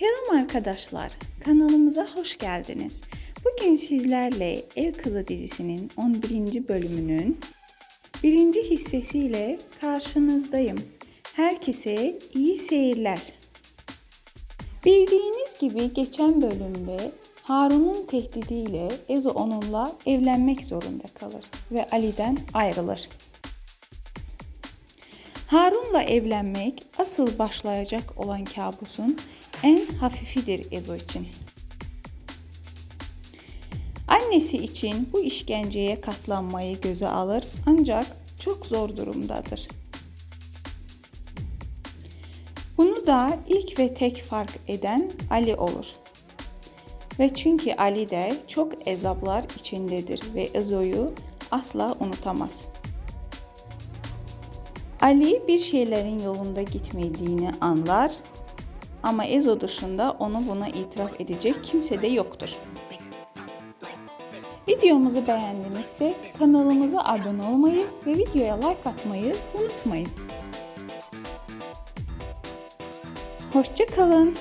Selam arkadaşlar, kanalımıza hoş geldiniz. Bugün sizlerle Ev Kızı dizisinin 11. bölümünün birinci hissesiyle karşınızdayım. Herkese iyi seyirler. Bildiğiniz gibi geçen bölümde Harun'un tehdidiyle Ezo onunla evlenmek zorunda kalır ve Ali'den ayrılır. Harun'la evlenmek asıl başlayacak olan kabusun en hafifidir Ezo için. Annesi için bu işkenceye katlanmayı göze alır ancak çok zor durumdadır. Bunu da ilk ve tek fark eden Ali olur. Ve çünkü Ali de çok ezaplar içindedir ve Ezo'yu asla unutamaz. Ali bir şeylerin yolunda gitmediğini anlar ama Ezo dışında onu buna itiraf edecek kimse de yoktur. Videomuzu beğendinizse kanalımıza abone olmayı ve videoya like atmayı unutmayın. Hoşça kalın.